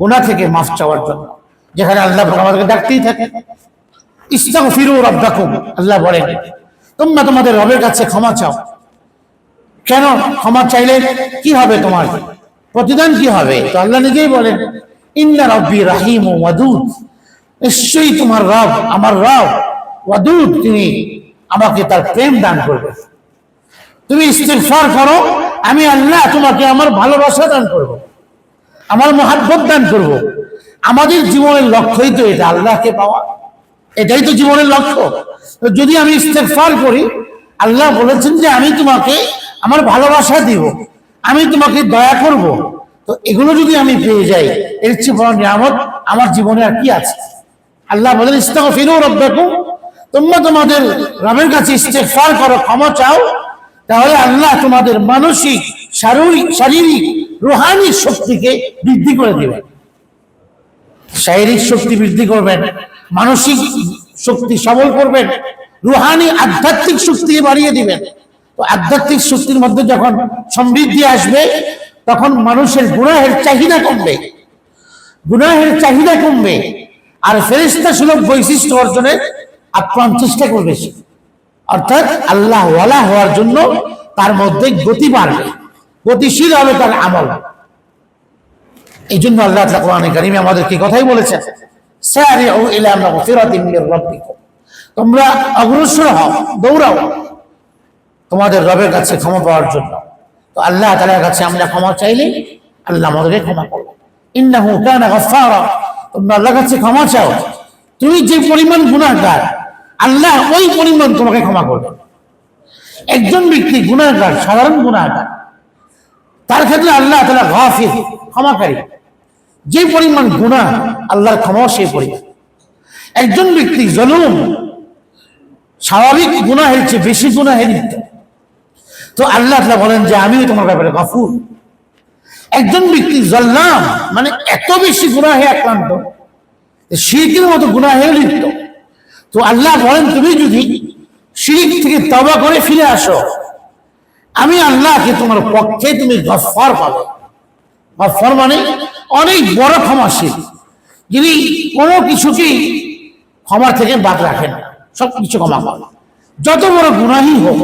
গুণা থেকে মাফ চাওয়ার জন্য। যেখানে আল্লাহ আমাদেরকে ডাকতেই থাকে। ইস্তাক ফিরু রব রব্বাকুম আল্লাহ বলেন, তোমরা তোমাদের রবের কাছে ক্ষমা চাও। কেন? ক্ষমা চাইলে কি হবে তোমার? প্রতিদান কি হবে? তো আল্লাহ নিজেই বলেন, ইন্না রব্বি রাহিম ও ওয়াদুদ। নিশ্চয়ই তোমার রব, আমার রব, ওয়াদুদ, তিনি আমাকে তার প্রেম দান করবে তুমি ইস্তেগফার করো, আমি আল্লাহ তোমাকে আমার ভালোবাসা দান করব। আমার মহাব্বত দান করব। আমাদের জীবনের লক্ষ্যই তো এটা, আল্লাহকে পাওয়া। এটাই তো জীবনের লক্ষ্য। যদি আমি ইস্তেগফার করি, আল্লাহ বলেছেন যে আমি তোমাকে আমার ভালোবাসা দিব, আমি তোমাকে দয়া করব। তো এগুলো যদি আমি পেয়ে যাই, এর চেয়ে বড় নিয়ামত আমার জীবনে আর কি আছে? আল্লাহ বলেন, ইস্তাগফিরু রাব্বাকুম। তোমরা তোমাদের রবের কাছে ইস্তেগফার করো, ক্ষমা চাও। তাহলে আল্লাহ তোমাদের মানসিক, শারীরিক শারীরিক, রুহানি শক্তিকে বৃদ্ধি করে দেবেন। শারীরিক শক্তি বৃদ্ধি করবেন, মানসিক শক্তি সবল করবেন, রুহানি আধ্যাত্মিক শক্তি বাড়িয়ে দিবেন। তো আধ্যাত্মিক শক্তির মধ্যে যখন সমৃদ্ধি আসবে, তখন মানুষের গুনাহের চাহিদা কমবে। গুনাহের চাহিদা কমবে, আর ফেরিস্তা সুলভ বৈশিষ্ট্য অর্জনের আপ্রাণ চেষ্টা করবে সে অর্থাৎ আল্লাহ ওয়ালা হওয়ার জন্য তার মধ্যে গতি বাড়বে, গতিশীল হবে তার আমল। এই জন্য আল্লাহ কোরআনে কারিমে আমাদেরকে কথাই বলেছেন তোমরা অগ্রসর হও, দৌড়াও তোমাদের রবের কাছে ক্ষমা পাওয়ার জন্য। তো আল্লাহ তাআলার কাছে আমরা ক্ষমা চাইলে আল্লাহ আমাদেরকে ক্ষমা করবে ইন্নাহু কানা তোমরা আল্লাহর কাছে ক্ষমা চাও। তুমি যে পরিমাণ গুনাহগার আল্লাহ ওই পরিমাণ তোমাকে ক্ষমা করবে। একজন ব্যক্তি গুনাহগার, সাধারণ গুনাহগার, তার ক্ষেত্রে আল্লাহ তাআলা গাফির ক্ষমাকারী। যে পরিমাণ গুনাহ আল্লাহর ক্ষমা সেই পরিমাণ। একজন ব্যক্তি জলুম, স্বাভাবিক গুনাহের চেয়ে বেশি গুনাহে লিপ্ত তো আল্লাহ তাআলা বলেন যে, আমিও তোমার ব্যাপারে গফুর একজন ব্যক্তি জল্লাম মানে এত বেশি গুনাহে আক্রান্ত শিরিকের মতো গুনাহে লিপ্ত তো আল্লাহ বলেন, তুমি যদি শিরিক থেকে তবা করে ফিরে আসো, আমি আল্লাহকে তোমার পক্ষে তুমি গফার পাবে। গফার মানে অনেক বড় ক্ষমা ক্ষমাশীল, যিনি কোনো কিছুকেই ক্ষমার থেকে বাদ রাখেন সব কিছু ক্ষমা করেন যত বড় গুনাহি হোক,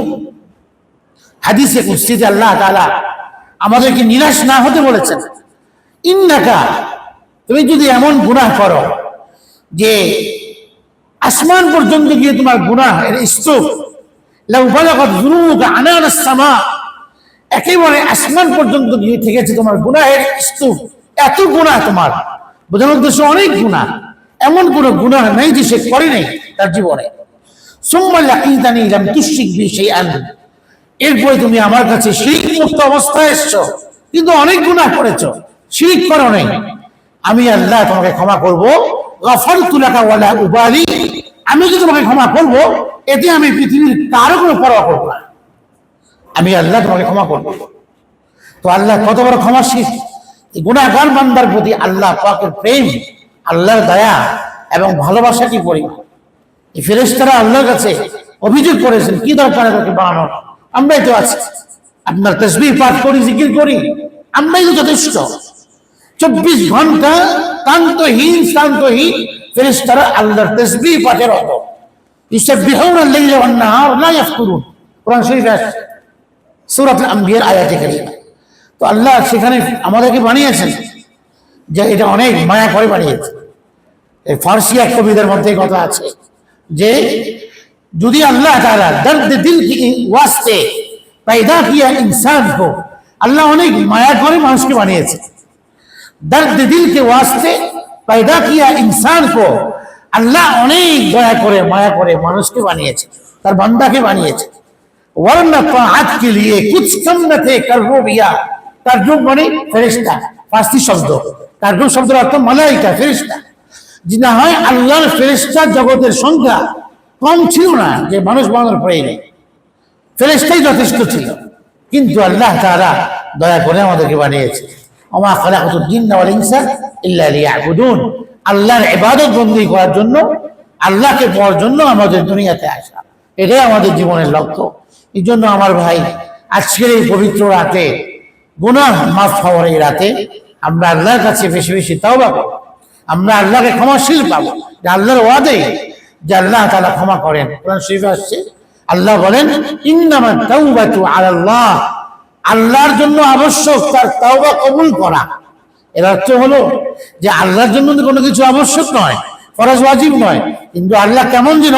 হাদিসে কুস্তিতে আল্লাহ তাআলা আমাদেরকে নিরাশ না হতে বলেছেন, ইন্নাকা, তুমি যদি এমন গুনাহ করো যে আসমান পর্যন্ত গিয়ে তোমার গুনাহ, এর স্তূপ। একেবারে আসমান পর্যন্ত গিয়ে থেকেছে তোমার গুনাহের স্তূপ। এত গুনাহ তোমার। বোঝানোর উদ্দেশ্য অনেক গুনাহ। এমন কোনো গুনাহ নেই যে সে করে নাই তার জীবনে। এরপরে তুমি আমার কাছে শিরিক মুক্ত অবস্থায় এসছো। কিন্তু অনেক গুণা করেছ। শিরিক করো নাই। আমি আল্লাহ তোমাকে ক্ষমা করব। আমি তোমাকে ক্ষমা করব, এতে আমি পৃথিবীর কারও কোনো পরোয়া করব না। আমি আল্লাহ তোমাকে ক্ষমা করব। তো আল্লাহ কত বড় প্রতি আল্লাহ পাকের প্রেম, আল্লাহর দয়া এবং ভালোবাসা কি পরিমাণ? এই ফেরেশতারা আল্লাহর কাছে অভিযোগ করেছেন, কি দরকার এদেরকে বানানোর? আমরাই তো আছি। আপনার তসবিহ পাঠ করি, জিকির করি, আমরাই তো যথেষ্ট। চব্বিশ ঘণ্টা কান্তহীন শান্তহীন ফেরেস্তারা আল্লাহর তেসবি পাঠের অত তো আল্লাহ সেখানে আমাদেরকে বানিয়েছেন যে এটা অনেক করে বানিয়েছে। এই ফার্সি মধ্যে কথা আছে যে, যদি আল্লাহ তারা দিল ইনসান কো আল্লাহ অনেক মায়া করে মানুষকে বানিয়েছে। दर्द दिल के वास्ते पैदा किया इंसान को আল্লাহ অনেক দয়া করে মায়া করে মানুষকে বানিয়েছে তার বান্দাকে বানিয়েছে वरना ताआत के लिए कुछ कम न थे कर्रुबिया তারজুম মানে ফেরেশতা ফার্সি শব্দ তারজুম শব্দের অর্থ মালাইকা ফেরেশতা যে না হয় আল্লাহর ফেরেশতা জগতের সংখ্যা কম ছিল না যে মানুষ বানানোর প্রয়োজন ফেরেশতাই যথেষ্ট ছিল কিন্তু আল্লাহ তাআলা দয়া করে আমাদেরকে বানিয়েছে ইল্লা লিয়াবুদুন। আল্লাহর ইবাদত বন্দী করার জন্য, আল্লাহকে পাওয়ার জন্য আমাদের দুনিয়াতে আসা। এটাই আমাদের জীবনের লক্ষ্য। এই জন্য আমার ভাই, আজকের এই পবিত্র রাতে, গুনাহ মাফ হওয়ার এই রাতে আমরা আল্লাহর কাছে বেশি বেশি তাওবা করব। আমরা আল্লাহকে ক্ষমাশীল পাবো। যে আল্লাহর ওয়াদে, যে আল্লাহ তাআলা ক্ষমা করেন। কোরআন শরীফে আসছে, আল্লাহ বলেন ইন্নামা তাওবাতু আলাল্লাহ। আল্লাহর জন্য আবশ্যক, তার তাওবা কবুল করা। এর অর্থ হলো যে আল্লাহর জন্য কোনো কিছু আবশ্যক নয়, ফরজ ওয়াজিব নয়, কিন্তু আল্লাহ কেমন যেন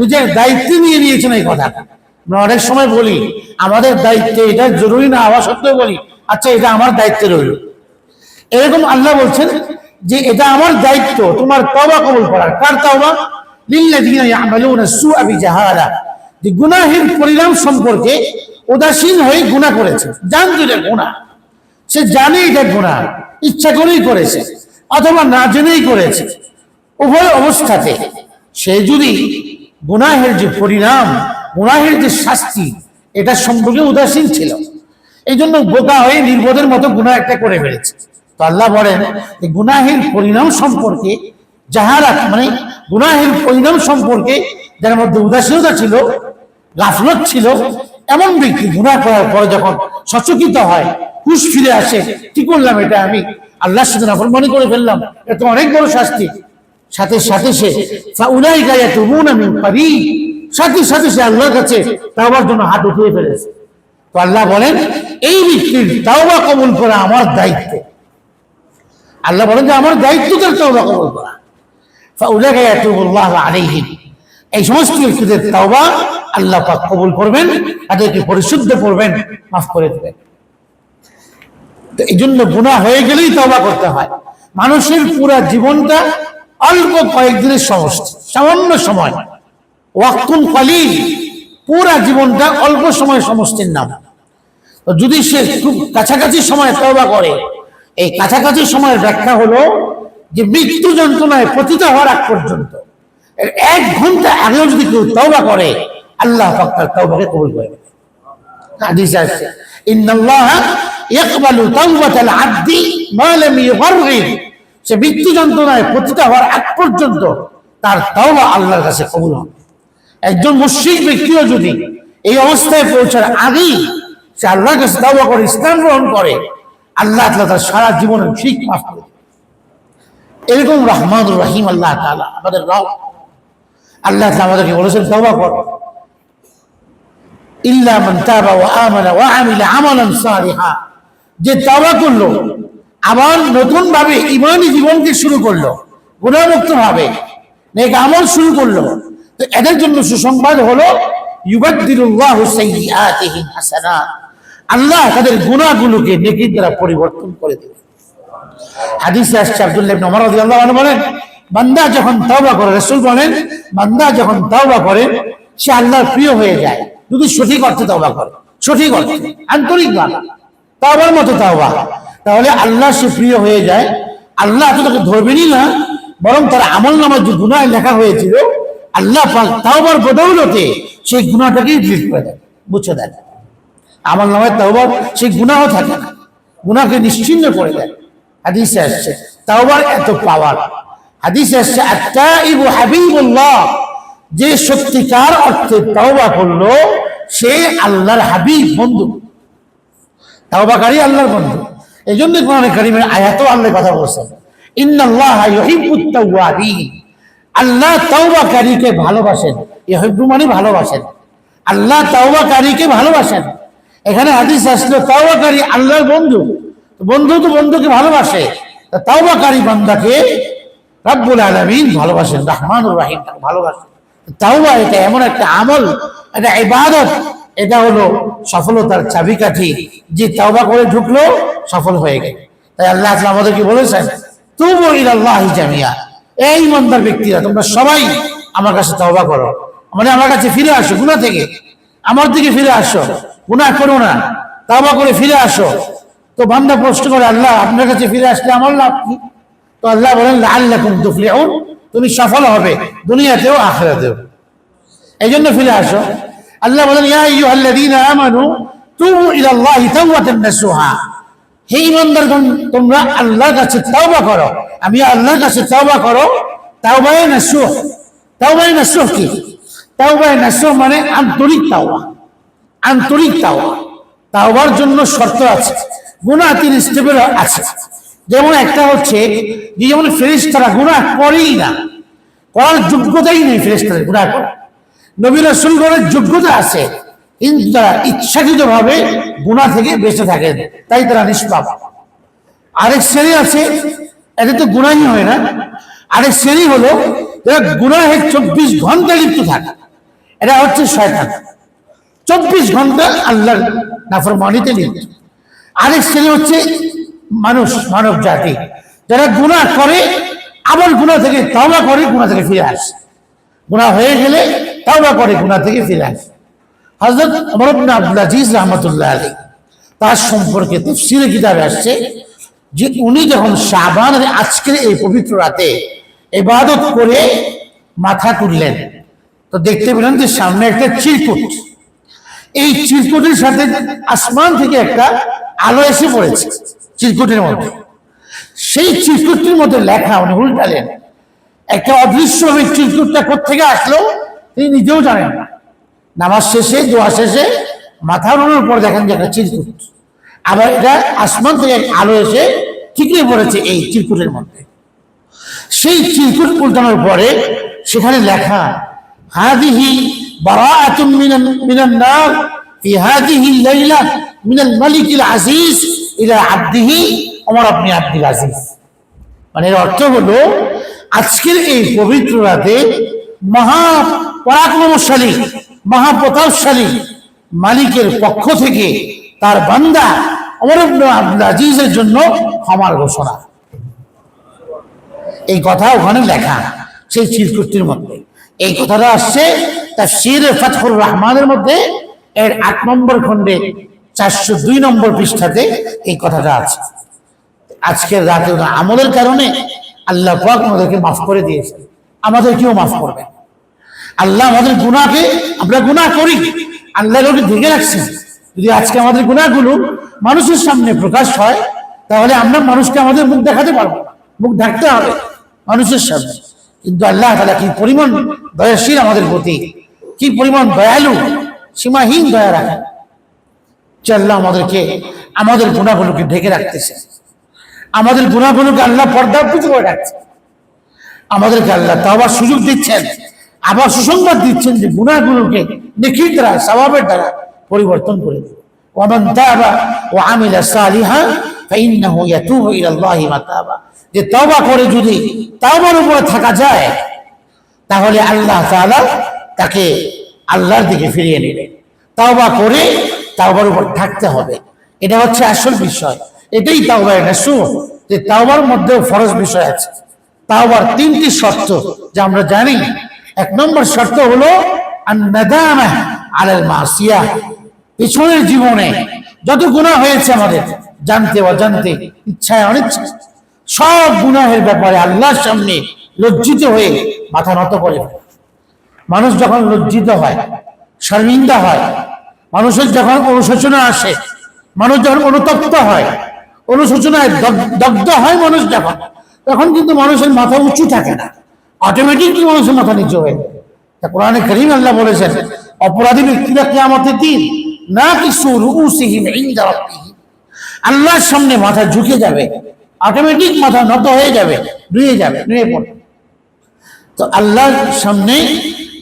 নিজের দায়িত্ব নিয়ে নিয়েছেন এই কথাটা। আমরা অনেক সময় বলি, আমাদের দায়িত্বে এটা, জরুরি না, হওয়া সত্ত্বেও বলি আচ্ছা এটা আমার দায়িত্বে রইল। এরকম আল্লাহ বলছেন যে, এটা আমার দায়িত্ব, তোমার তওবা কবুল করার। কার তওবা? লিল্লাযিনা ইয়ামালুনা সুআ বিজাহালা। যে গুনাহের পরিণাম সম্পর্কে উদাসীন হয়ে গুনাহ করেছে। জানতো এটা গুনাহ। সে জানে এটা গুনাহ। ইচ্ছা করেই করেছে, অথবা না জেনেই করেছে। উভয় অবস্থাতে সে যদি গুনাহের যে পরিণাম, গুনাহের যে শাস্তি, এটা সম্পর্কে উদাসীন ছিল। এই জন্য বোকা হয়ে নির্বোধের মতো গুনাহ একটা করে ফেলেছে। তো আল্লাহ বলেন গুনাহের পরিণাম সম্পর্কে যাহারা মানে গুনাহের পরিণাম সম্পর্কে যার মধ্যে উদাসীনতা ছিল, গাফলত ছিল এমন ব্যক্তি গুনাহ করার পরে যখন সচকিত হয়, হুশ ফিরে আসে, কি করলাম এটা আমি? আল্লাহর সাথে নাফরমানি করে ফেললাম। এটা অনেক বড় শাস্তি। সাথে সাথে সে উনাই গায়ে তুমুন আমি পারি সাথে সাথে সে আল্লাহর কাছে তাওবার জন্য হাত উঠিয়ে ফেলেছে। তো আল্লাহ বলেন, এই ব্যক্তির তাওবা কবুল করা আমার দায়িত্ব। আল্লাহ বলেন যে আমার দায়িত্ব তার তাওবা কবুল করা। ফাউলাকা ইয়াতুবুল্লাহ আলাইহিম এই সমস্ত ব্যক্তিদের তাওবা আল্লাহ পাক কবুল করবেন, তাদেরকে পরিশুদ্ধ করবেন, মাফ করে দেবেন। তো এই জন্য গুণা হয়ে গেলেই তবা করতে হয়। মানুষের পুরা জীবনটা অল্প কয়েকদিনের সমষ্টি, সামান্য সময়। ওয়াক্তুন কালিল পুরা জীবনটা অল্প সময় সমষ্টির নাম। তো যদি সে খুব কাছাকাছি সময় তবা করে, এই কাছাকাছি সময়ের ব্যাখ্যা হলো যে মৃত্যু যন্ত্রণায় পতিত হওয়ার আগ পর্যন্ত। এক ঘণ্টা আগেও যদি কেউ তওবা করে, আল্লাহ পাক তার তওবাকে কবুল করে হাদিসে আসছে ইন্নাল্লাহ ইয়াকবালু তাওবাতাল মা লাম সে মৃত্যু যন্ত্রণায় পতিত হওয়ার আগ পর্যন্ত তার আল্লাহর কাছে কবুল হবে। একজন মুশরিক ব্যক্তিও যদি এই অবস্থায় পৌঁছার আগেই সে আল্লাহর কাছে করে, ইসলাম গ্রহণ করে, আল্লাহ তাআলা তার সারা জীবনের ঠিক মাফ করে এরকম রহমানুর রহিম আল্লাহ তাআলা আমাদের আল্লাহ আমাদেরকে বলেছেন করো। তাবা সালিহা। যে করল, আবার নতুন ভাবে ইমানি জীবনকে শুরু করল গুণামুক্ত ভাবে আমল শুরু করল, তো এদের জন্য সুসংবাদ হলো আল্লাহ তাদের গুনাহগুলোকে নেকির দ্বারা পরিবর্তন করে দেবে হাদিসে আসছে আব্দুল্লাহ ইবনে বলেন বান্দা যখন তওবা করে, রাসূল বলেন, বান্দা যখন তওবা করে, সে আল্লাহর প্রিয় হয়ে যায়। যদি সঠিক অর্থে তওবা করে। সঠিক অর্থে। আন্তরিক ভাবে তওবার মতো তওবা। তাহলে আল্লাহ সে প্রিয় হয়ে যায়। আল্লাহ তো তাকে ধরবেনই না। বরং তার আমল নামার যে গুনাহ লেখা হয়েছিল, আল্লাহ তাওবার বদৌলতে সেই গুনাহটাকেই ডিলিট করে দেয় মুছে দেয় আমল নামায় তাওবার, সেই গুনাহ থাকে না। গুনাহকে নিশ্চিন্ন করে দেয়। হাদিসে আসছে, তাওবার এত পাওয়ার হাদিসে আসছে, আত্তাইবু হাবিবুল্লাহ। যে সত্যিকার অর্থে তাওবা করল, সে আল্লাহর হাবিব, বন্ধু। তাওবাকারী আল্লাহর বন্ধু। এই জন্য কোরআন কারিমের আয়াতও আল্লাহ কথা বলছেন, ইন্নাল্লাহ ইউহিব্বুত তাওয়াবিন। আল্লাহ তাওবাকারীকে ভালোবাসেন, ইউহিব্বু মানে ভালোবাসেন। আল্লাহ তাওবাকারীকে ভালোবাসেন। এখানে হাদিস আসলো, তাওবাকারী আল্লাহর বন্ধু। বন্ধু তো বন্ধুকে ভালোবাসে। তাওবাকারী বান্দাকে রব্বুল আলামিন ভালোবাসেন, রহমানুর রাহিম তাকে ভালোবাসেন। তাওবা এটা এমন একটা আমল, এটা ইবাদত, এটা হলো সফলতার চাবিকাঠি। যে তাওবা করে ঢুকলো, সফল হয়ে গেল। তাই আল্লাহ তাআলা আমাদেরকে বলেছেন, তুবু ইলাল্লাহি জামিয়া। এই ইমানদার ব্যক্তিরা, তোমরা সবাই আমার কাছে তওবা করো। মানে আমার কাছে ফিরে আসো, গুনাহ থেকে। আমার দিকে ফিরে আসো, গুনাহ করো না। তওবা করে ফিরে আসো। তো বান্দা প্রশ্ন করে, আল্লাহ, আপনার কাছে ফিরে আসলে আমার লাভ কি? তো আল্লাহ বলেন, লাআল্লাকুম তুফলিহুন তুমি সফল হবে, দুনিয়াতেও আখিরাতেও। এই জন্য ফিরে আসো। আল্লাহ বলেন, ইয়া আইয়ুহাল্লাযীনা আমানু তুবু ইলাল্লাহি তাওবাতান নাসুহা হে ইমানদারগণ তোমরা আল্লাহর কাছে তাওবা করো। আমি আল্লাহর কাছে তাওবা করো, তাওবায়ে নাসুহ। তাওবায়ে নাসুহ কি? তাওবায়ে নাসুহ মানে আন্তরিক তাওবা। আন্তরিক তাওবা। তাওবার জন্য শর্ত আছে। গুনাহ তিন স্টেপের আছে। যেমন একটা হচ্ছে যে যেমন ফেরেশতারা গুণা করেই না, করার যোগ্যতাই নেই ফেরেশতাদের গুনাহ করা। নবী রাসূলগণের যোগ্যতা আছে, কিন্তু তারা ইচ্ছাকৃতভাবে গুনাহ থেকে বেঁচে থাকেন, তাই তারা নিষ্পাপ। আরেক শ্রেণি আছে এটা তো গুনাহই হয় না। আরেক শ্রেণি হলো, যারা গুনাহে চব্বিশ ঘণ্টা লিপ্ত থাকে এটা হচ্ছে শয়তান। চব্বিশ ঘণ্টা আল্লাহর নাফরমানিতে লিপ্ত। আরেক শ্রেণি হচ্ছে মানুষ, মানব জাতি। যারা গুনাহ করে, আবার গুণা থেকে তওবা করে গুণা থেকে ফিরে আসে। গুনাহ হয়ে গেলে তওবা করে গুণা থেকে ফিরে আসে। হযরত ওমর ইবনে আব্দুল আজিজ রাহমাতুল্লাহ আলাইহি, তার সম্পর্কে তাফসীরে কিতাবে আসছে যে উনি যখন শাবানের আজকের এই পবিত্র রাতে ইবাদত করে মাথা তুললেন, তো দেখতে পেলেন যে সামনে একটা চিরকুট। এই চিরকুটের সাথে আসমান থেকে একটা আলো এসে পড়েছে। চিরকুটের মধ্যে সেই চিরকুটটির মধ্যে লেখা উনি উল্টালেন। একটা অদৃশ্য ওই চিরকুটটা কোথেকে আসলো, তিনি নিজেও জানেন না। নামাজ শেষে, দোয়া শেষে মাথা উঠানোর পর দেখেন যে একটা চিরকুট। আবার এটা আসমান থেকে আলো এসে ঠিকই পড়েছে এই চিরকুটের মধ্যে। সেই চিরকুট উল্টানোর পরে সেখানে লেখা, হাদিহি বারাআতুম মিনান মিনান নার, ফি হাদিহি লাইলা মিনাল মালিকিল আজিজ। ইলা আবদিহি ওমর আপনি আব্দুল আজিজ। মানে এর অর্থ হলো, আজকের এই পবিত্র রাতে মহা পরাক্রমশালী, মহাপ্রতাপশালী মালিকের পক্ষ থেকে তার বান্দা অমর আব্দুল আজিজের জন্য ক্ষমার ঘোষণা। এই কথা ওখানে লেখা সেই চিরকুটির মধ্যে। এই কথাটা আসছে তার শির ফাতহুর রহমানের মধ্যে, এর আট নম্বর খণ্ডে চারশো দুই নম্বর পৃষ্ঠাতে এই কথাটা আছে। আজকের রাতে আমলের কারণে আল্লাহ পাক আমাদেরকে মাফ করে দিয়েছে আমাদেরকেও মাফ করবে আল্লাহ আমাদের গুনাহকে আমরা গুনাহ করি। আল্লাহ ওকে ঢেকে রাখছেন যদি আজকে আমাদের গুণাগুলো মানুষের সামনে প্রকাশ হয়, তাহলে আমরা মানুষকে আমাদের মুখ দেখাতে পারব মুখ ঢাকতে হবে মানুষের সামনে। কিন্তু আল্লাহ তালা কি পরিমাণ দয়াশীল আমাদের প্রতি? কি পরিমাণ দয়ালু? সীমাহীন দয়া রাখেন। যে আল্লাহ আমাদেরকে, আমাদের গুণাগুলোকে ঢেকে রাখতেছে। আমাদের গুণাগুলোকে আল্লাহ পর্দাপিত করে রাখছে। আমাদেরকে আল্লাহ তাওবার সুযোগ দিচ্ছেন, আবার সুসংবাদ দিচ্ছেন যে গুণাগুলোকে নেকির দ্বারা, স্বভাবের দ্বারা পরিবর্তন করে দেবে। ওমান তাবা ও আমিলা সালিহা ফাইন্নাহু ইয়াতুবু ইলাল্লাহি মাতাবা। যে তওবা করে যদি তাওবার উপরে থাকা যায়, তাহলে আল্লাহ তাআলা তাকে আল্লাহর দিকে ফিরিয়ে নেবেন তাওবা করে তাওবার উপর থাকতে হবে। এটা হচ্ছে আসল বিষয়। এটাই তাওবা এটা শুন যে তাওবার মধ্যেও ফরজ বিষয় আছে। তাওবার তিনটি শর্ত যা আমরা জানি। এক নম্বর শর্ত হলো মাসিয়া। পিছনের জীবনে যত গুনাহ হয়েছে আমাদের, জানতে অজান্তে, ইচ্ছায় অনিচ্ছায়, সব গুনাহের ব্যাপারে আল্লাহর সামনে লজ্জিত হয়ে মাথা নত করে। মানুষ যখন লজ্জিত হয়, শর্মিন্দা হয় মানুষের যখন অনুশোচনা আসে, মানুষ যখন অনুতপ্ত হয়, অনুশোচনায় দগ্ধ হয় মানুষ যখন, তখন কিন্তু মানুষের মাথা উঁচু থাকে না। অটোমেটিকলি মানুষের মাথা নিচু হয়ে যায়। কোরআনে করিম আল্লাহ বলেছেন, অপরাধী ব্যক্তিরা কিয়ামতের দিন না কিছু রুসিহীন আল্লাহর সামনে মাথা ঝুঁকে যাবে অটোমেটিক মাথা নত হয়ে যাবে, নুয়ে যাবে, নুয়ে পড়বে। তো আল্লাহর সামনে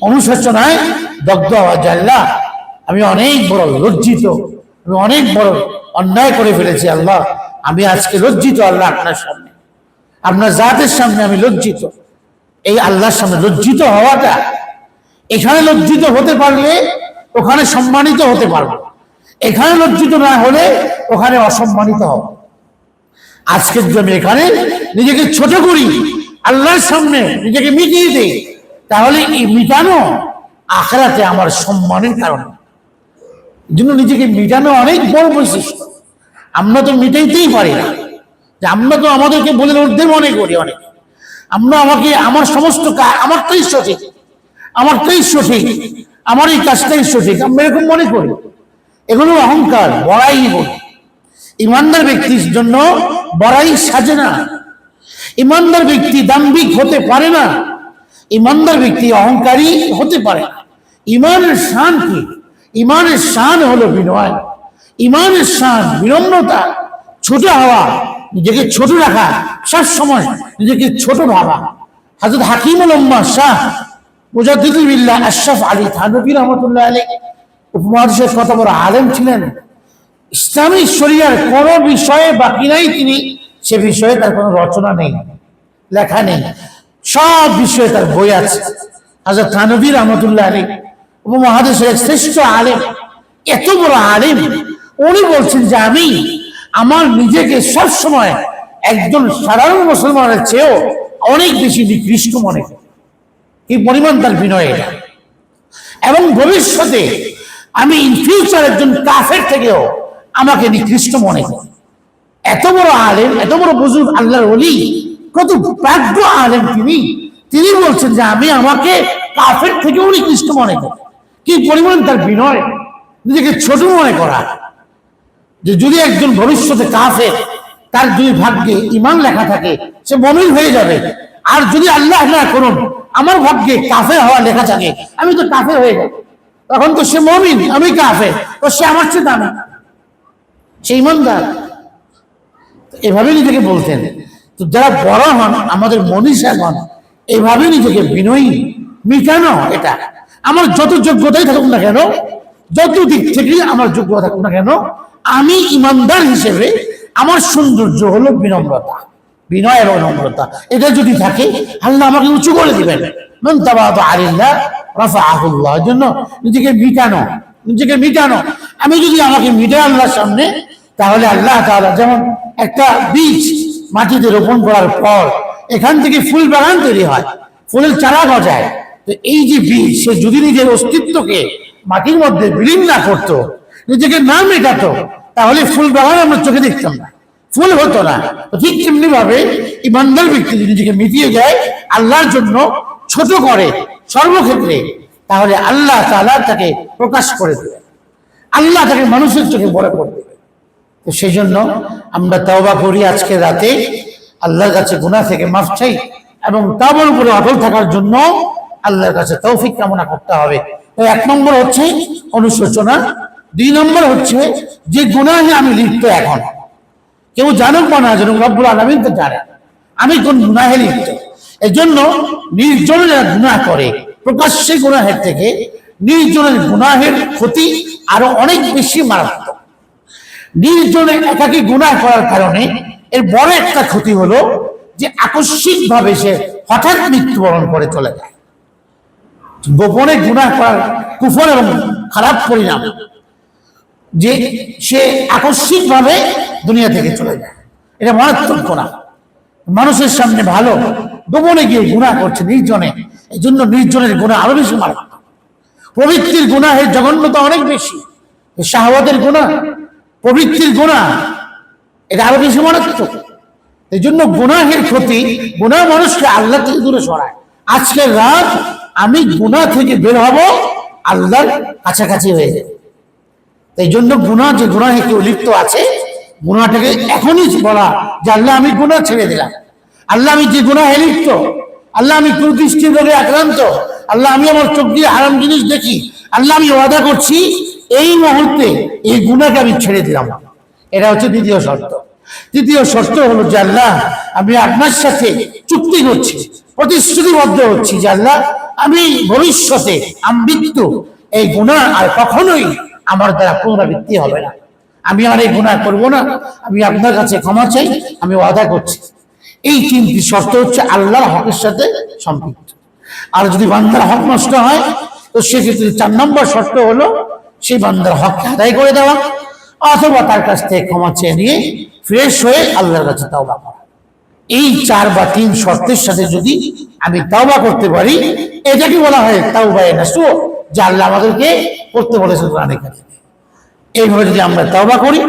অনুশোচনায় দগ্ধ হওয়া যায় আল্লাহ। আমি অনেক বড় লজ্জিত, আমি অনেক বড় অন্যায় করে ফেলেছি, আল্লাহ। আমি আজকে লজ্জিত আল্লাহ আপনার সামনে। আপনার জাতের সামনে আমি লজ্জিত। এই আল্লাহর সামনে লজ্জিত হওয়াটা, এখানে লজ্জিত হতে পারলে ওখানে সম্মানিত হতে পারব। এখানে লজ্জিত না হলে ওখানে অসম্মানিত হব। আজকের জন্য এখানে নিজেকে ছোট করি, আল্লাহর সামনে নিজেকে মিটিয়ে দেই, তাহলে এই মিটানো আখড়াতে আমার সম্মানের কারণ। জন্য নিজেকে মিটানো অনেক বড় বৈশিষ্ট্য। আমরা তো মিটাইতেই পারি না। যে আমরা তো আমাদেরকে বলে ঊর্ধ্বে মনে করি অনেক। আমরা আমাকে, আমার সমস্ত কাজ, আমারটাই সঠিক। আমারটাই সঠিক। আমার এই কাজটাই সঠিক। আমরা এরকম মনে করি। এগুলো অহংকার, বড়াই বলি ইমানদার ব্যক্তির জন্য বড়াই সাজে না। ইমানদার ব্যক্তি দাম্ভিক হতে পারে না। ইমানদার ব্যক্তি অহংকারী হতে পারে না। ইমানের শান কি? ইমানের শান হলো বিনয়। ইমানের শান, বিনম্রতা, ছোট হওয়া, নিজেকে ছোট রাখা, সব সময় নিজেকে ছোট ভাবা। হাজরত হাকিমুল উম্মা শাহ মুজাদ্দিদুল বিল্লাহ আশরাফ আলী থানবী রহমতুল্লাহ আলী উপমহাদেশের কত বড় আলেম ছিলেন। ইসলামী শরিয়ার কোন বিষয়ে বাকি নাই তিনি, সে বিষয়ে তার কোনো রচনা নেই, লেখা নেই। সব বিষয়ে তার বই আছে। হাজর থানবী রহমতুল্লাহ আলী উপমহাদেশের এক শ্রেষ্ঠ আলেম, এত বড় আলেম, উনি বলছেন যে আমি আমার নিজেকে সব সময় একজন সাধারণ মুসলমানের চেয়েও অনেক বেশি নিকৃষ্ট মনে করি। এই পরিমাণ তার বিনয় এটা? এবং ভবিষ্যতে আমি ইন ফিউচার একজন কাফের থেকেও আমাকে নিকৃষ্ট মনে করি। এত বড় আলেম, এত বড় বুজুর্গ আল্লাহর ওলি, কত প্রাজ্ঞ আলেম তিনি। তিনি বলছেন যে আমি আমাকে কাফের থেকেও নিকৃষ্ট মনে করি। কি পরিমাণ তার বিনয়? নিজেকে ছোট মনে করা। যে যদি একজন ভবিষ্যতে কাফের, তার দুই ভাগ্যে ইমান লেখা থাকে, সে মমিন হয়ে যাবে। আর যদি আল্লাহ না করুন, আমার ভাগ্যে কাফে হওয়া লেখা থাকে, আমি তো কাফে হয়ে যাব। তখন তো সে মমিন, আমি কাফে তো সে আমার চেয়ে দামি। সে ইমানদার এভাবে নিজেকে বলতেন। তো যারা বড় হন, আমাদের মনীষাগণ এভাবে নিজেকে বিনয়ী, মিটানো এটা। আমার যত যোগ্যতাই থাকুক না কেন, যত দিক থেকে আমার যোগ্যতা থাকুক না কেন, আমি ইমানদার হিসেবে আমার সৌন্দর্য হলো বিনম্রতা, বিনয় এবং নম্রতা। এটা যদি থাকে, আল্লাহ আমাকে উঁচু করে দিবেন। রাফাআহুল্লাহ। জন্য নিজেকে মিটানো নিজেকে মিটানো। আমি যদি আমাকে মিটাই আল্লাহর সামনে, তাহলে আল্লাহ তাআলা যেমন একটা বীজ মাটিতে রোপণ করার পর এখান থেকে ফুল বাগান তৈরি হয়, ফুলের চারা গজায় এই যে বীজ, সে যদি নিজের অস্তিত্বকে মাটির মধ্যে বিলীন না করতো, নিজেকে না মেটাতো, তাহলে ফুল বাগান আমরা চোখে দেখতাম না। ফুল হতো না। ঠিক তেমনি ভাবে ইমানদার ব্যক্তি যদি নিজেকে মিটিয়ে যায়, আল্লাহর জন্য ছোট করে, সর্বক্ষেত্রে, তাহলে আল্লাহ তাআলা তাকে প্রকাশ করে দেবে। আল্লাহ তাকে মানুষের চোখে বড় করে দেবে। তো সেই জন্য আমরা তাওবা করি আজকে রাতে। আল্লাহর কাছে গুনাহ থেকে মাফ চাই এবং তাবর উপরে অটল থাকার জন্য আল্লাহর কাছে তৌফিক কামনা করতে হবে। তো এক নম্বর হচ্ছে অনুশোচনা, দুই নম্বর হচ্ছে যে গুনাহে আমি লিপ্ত এখন। কেউ জানুক বা না জানুক, রব্বুল আলমিন তো জানে আমি কোন গুনাহে লিপ্ত? এই জন্য নির্জনে যারা গুনাহ করে, প্রকাশ্যে গুনাহের থেকে নির্জনের গুনাহের ক্ষতি আরও অনেক বেশি মারাত্মক। নির্জনে একাকি গুনাহ করার কারণে এর বড় একটা ক্ষতি হলো যে আকস্মিক ভাবে সে হঠাৎ মৃত্যুবরণ করে চলে যায়। গোপনে গুণা করার কুফর এবং খারাপ পরিণাম যে সে আকস্মিক ভাবে দুনিয়া থেকে চলে যায়। এটা মারাত্মক গুণা মানুষের সামনে ভালো, গোপনে গিয়ে গুণা করছে নির্জনে। এই জন্য নির্জনের গুণা আরও বেশি মারাত্মক। প্রবৃত্তির গুণাহের জঘন্যতা অনেক বেশি। শাহওয়াতের গুণা প্রবৃত্তির গুণা এটা আরও বেশি মারাত্মক। এই জন্য গুনাহের ক্ষতি গুণা মানুষকে আল্লাহ থেকে দূরে সরায়। আজকের রাত আমি গুণা থেকে বের হব আল্লাহর কাছাকাছি হয়ে যাবে। এই জন্য গুণা যে গুণাহে কেউ লিপ্ত আছে গুণাটাকে এখনই বলা যে আল্লাহ আমি গুণা ছেড়ে দিলাম। আল্লাহ আমি যে গুণাহে লিপ্ত, আল্লাহ আমি কুদৃষ্টি রোগে আক্রান্ত, আল্লাহ আমি আমার চোখ দিয়ে হারাম জিনিস দেখি, আল্লাহ আমি ওয়াদা করছি, এই মুহূর্তে এই গুণাকে আমি ছেড়ে দিলাম। এটা হচ্ছে দ্বিতীয় শর্ত। তৃতীয় শর্ত হলো যে আল্লাহ, আমি আপনার সাথে চুক্তি করছি, প্রতিশ্রুতিবদ্ধ হচ্ছি যে আল্লাহ আমি ভবিষ্যতে আমৃত্যু, এই গুণা আর কখনোই আমার দ্বারা পুনরাবৃত্তি হবে না। আমি আর এই গুণা করব না। আমি আপনার কাছে ক্ষমা চাই, আমি ওয়াদা করছি। এই তিনটি শর্ত হচ্ছে আল্লাহর হকের সাথে সম্পৃক্ত। আর যদি বান্দার হক নষ্ট হয়, তো সেক্ষেত্রে চার নম্বর শর্ত হলো সেই বান্দার হক আদায় করে দেওয়া, অথবা তার কাছ থেকে ক্ষমা চেয়ে নিয়ে ফ্রেশ হয়ে আল্লাহর কাছে তাওবা করা। এই চার বা তিন শর্তের সাথে যদি আমি তাওবা করতে পারি, এটাকে বলা হয় তাওবা নাসু যা আল্লাহ আমাদেরকে করতে বলেছে কোরআনে কারিমে এইভাবে যদি আমরা তাওবা করি,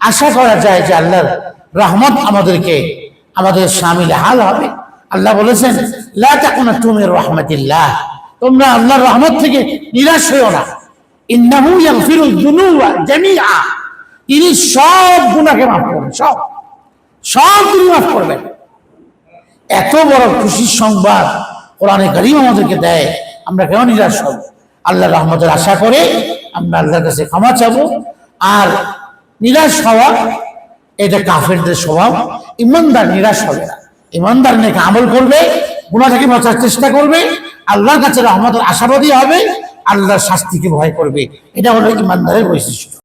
আশা করা যায় যে আল্লাহর রহমত আমাদেরকে, আমাদের সামিল হাল হবে। আল্লাহ বলেছেন, লা তাকুনা তুমি রহমতিল্লাহ। তোমরা আল্লাহর রহমত থেকে নিরাশ হইও না। ইন্নাহু ইয়াগফিরুল যুনুবা জামিআ। তিনি সব গুনাহকে মাফ করবেন, সব। সব তিনি মাফ করবেন। এত বড় খুশির সংবাদ কোরআনে কারিম আমাদেরকে দেয়, আমরা কেন নিরাশ হব? আল্লাহ রহমতের আশা করে আমরা আল্লাহর কাছে ক্ষমা চাবো। আর নিরাশ হওয়া, এটা কাফেরদের স্বভাব। ইমানদার নিরাশ হবে না। ইমানদার নেকে আমল করবে গুণা বাঁচার চেষ্টা করবে, আল্লাহর কাছে রহমতের আশাবাদী হবে, আল্লাহর শাস্তিকে ভয় করবে। এটা হলো ইমানদারের বৈশিষ্ট্য।